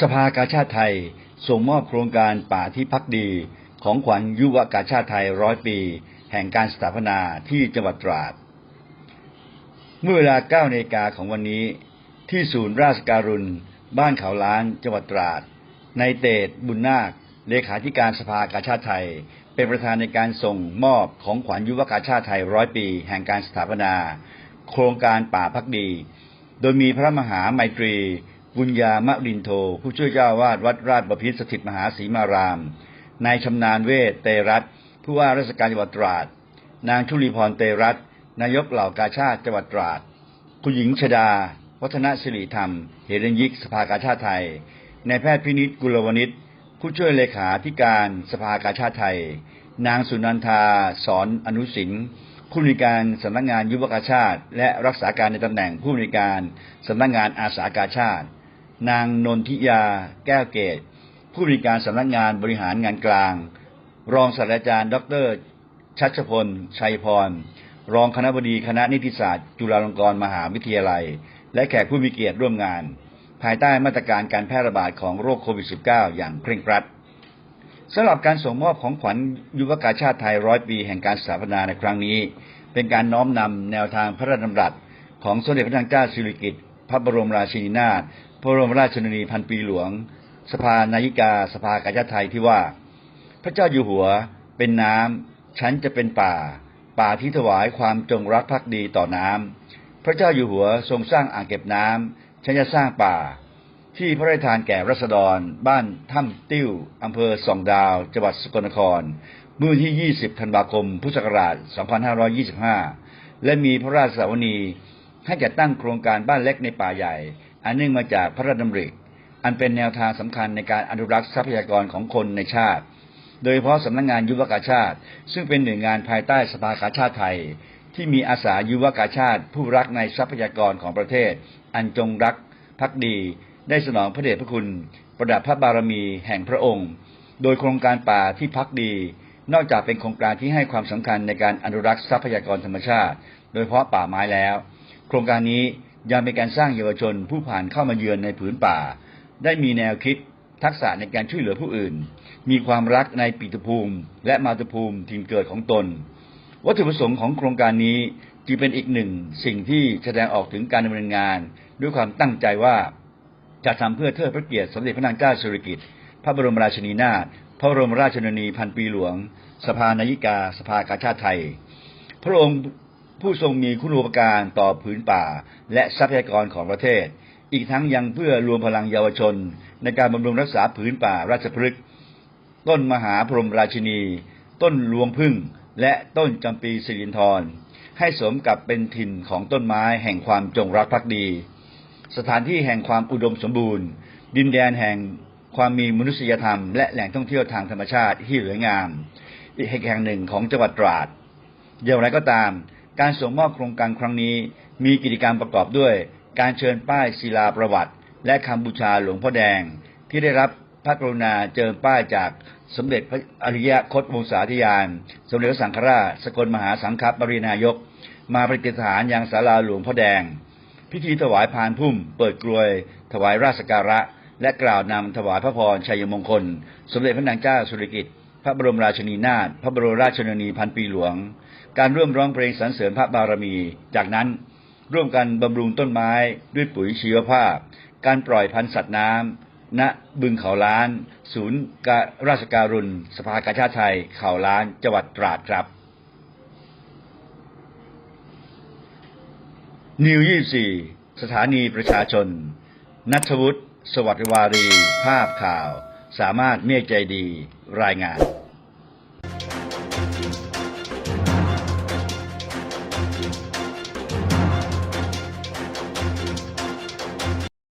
สภากาชาติไทยส่งมอบโครงการป่าที่พักดี ของขวัญยุวกาชาติไทยร้อยปี แห่งการสถาปนาที่จังหวัดตราด เมื่อเวลา9นาฬิกาของวันนี้ ที่ศูนย์ราชการุณ บ้านเขาล้านจังหวัดตราด ในเตดบุญนาค เลขาธิการสภากาชาติไทย เป็นประธานในการส่งมอบของขวัญยุวกาชาติไทยร้อยปี แห่งการสถาปนา โครงการป่าพักดี โดยมีพระมหาไมตรี บุญญามะรินโท ผู้ช่วยเจ้าวาดวัดราชบพิตรสถิตมหาศรีมาราม นายชำนาญเวทเตรัตผู้ว่าราชการจังหวัดตราด นางชุลีพรเตรัตนายกเหล่ากาชาติจังหวัดตราด คุณหญิงชดา วัฒนศิริธรรมเหรัญยิกสภากาชาติไทย นายแพทย์พินิจกุลวณิชผู้ช่วยเลขาธิการสภากาชาติไทย นางสุนันทาสอนอนุสินผู้อำนวยการสำนักงานยุวกาชาติ และรักษาการในตำแหน่งผู้อำนวยการสำนักงานอาสากาชาติ นางนนทิยา แก้วเกตผู้อำนวยการสำนักงานบริหารงานกลาง รองศาสตราจารย์ ดร ชัชพล ชัยพร รองคณะบดีคณะนิติศาสตร์ จุฬาลงกรณ์มหาวิทยาลัย และแขกผู้มีเกียรติร่วมงาน ภายใต้มาตรการการแพร่ระบาดของโรคโควิด -19 อย่างเคร่งครัดสำหรับการส่งมอบของขวัญยุวกาชาติไทยร้อยปีแห่งการสถาปนาในครั้งนี้ เป็นการน้อมนำแนวทางพระราชดำรัส ของสมเด็จพระนางเจ้าสิริกิติ์พระบรมราชินีนาถ พระบรมราชชนนีพันปีหลวง สภานายิกา สภากาชาติไทยที่ว่า พระเจ้าอยู่หัวเป็นน้ำฉันจะเป็นป่า ป่าที่ถวายความจงรักภักดีต่อน้ำพระเจ้าอยู่หัวทรงสร้างอ่างเก็บน้ำฉันจะสร้างป่า ที่พระราชทานแก่รัษฎร บ้านถ้ำติ้วอำเภอสองดาว จังหวัดสกลนครเมื่อวันที่ 20 ธันวาคม พุทธศักราช 2525 และมีพระราชสาวนีให้จัดตั้งโครงการบ้านเล็กในป่าใหญ่ เนื่องมาจากพระราชดำริ อันเป็นแนวทางสำคัญในการอนุรักษ์ทรัพยากรของคนในชาติ โดยเฉพาะสำนักงงานยุวกาชาติ ซึ่งเป็นหน่วยงานภายใต้สภากาชาติไทย ที่มีอาสายุวกาชาติ ผู้รักในทรัพยากรของประเทศ อันจงรักภักดี ได้สนองพระเดชพระคุณ ประดับพระบารมีแห่งพระองค์ โดยโครงการป่าที่พักดี นอกจากเป็นโครงการที่ให้ความสำคัญในการอนุรักษ์ทรัพยากรธรรมชาติ โดยเฉพาะป่าไม้แล้ว โครงการนี้ ยังเป็นการสร้างเยาวชนผู้ผ่านเข้ามาเยือนในผืนป่า ได้มีแนวคิดทักษะในการช่วยเหลือผู้อื่น มีความรักในปิตภูมิ และมาตุภูมิถิ่นเกิดของตน วัตถุประสงค์ของโครงการนี้จึงเป็นอีกหนึ่งสิ่งที่แสดงออกถึงการดำเนินงาน ด้วยความตั้งใจว่าจะทำเพื่อเทิดพระเกียรติสมเด็จพระนางเจ้าสิริกิติ์พระบรมราชินีนาถพระบรมราชชนนีพันปีหลวง สภานายิกา สภากาชาติไทย พระองค์ ผู้ทรงมีคุณูปการต่อผืนป่า และทรัพยากรของประเทศ อีกทั้งยังเพื่อรวมพลังเยาวชน ในการบำรุงรักษาผืนป่าราชพฤกษ์ต้นมหาพรหมราชินี ต้นรวงพึ่ง และต้นจำปีสิรินธรให้สมกับเป็นถิ่นของต้นไม้แห่งความจงรักภักดี สถานที่แห่งความอุดมสมบูรณ์ ดินแดนแห่งความมีมนุษยธรรม และแหล่งท่องเที่ยวทางธรรมชาติที่สวยงาม อีกแห่งหนึ่งของจังหวัดตราดอย่างไรก็ตาม การส่งมอบโครงการครั้งนี้ มีกิจกรรมประกอบด้วย การเชิญป้ายศิลาประวัติ และคำบูชาหลวงพ่อแดง ที่ได้รับพระกรุณาเจิมป้ายจากสมเด็จพระอริยคตวงศาธิยาน สมเด็จพระสังฆราชสกลมหาสังฆปรินายก มาประดิษฐานยังศาลาหลวงพ่อแดง พิธีถวายพานพุ่ม เปิดกลวย ถวายราชกการะ และกล่าวนำถวายพระพรชัยมงคล สมเด็จพระนางเจ้าสุริกิติ์พระบรมราชินีนาถพระบรมราชชนนีพันปีหลวง การร่วมร้องเพลงสรรเสริญพระบารมี จากนั้นร่วมกันบำรุงต้นไม้ด้วยปุ๋ยชีวภาพ การปล่อยพันธุ์สัตว์น้ำณบึงเขาล้าน ศูนย์ราชการุณ สภากาชาติไทย เขาล้านจังหวัดตราดครับ นิว24สถานีประชาชน นัทวุฒิสวัสดิวารี ภาพข่าว สามารถเมฆใจดีรายงาน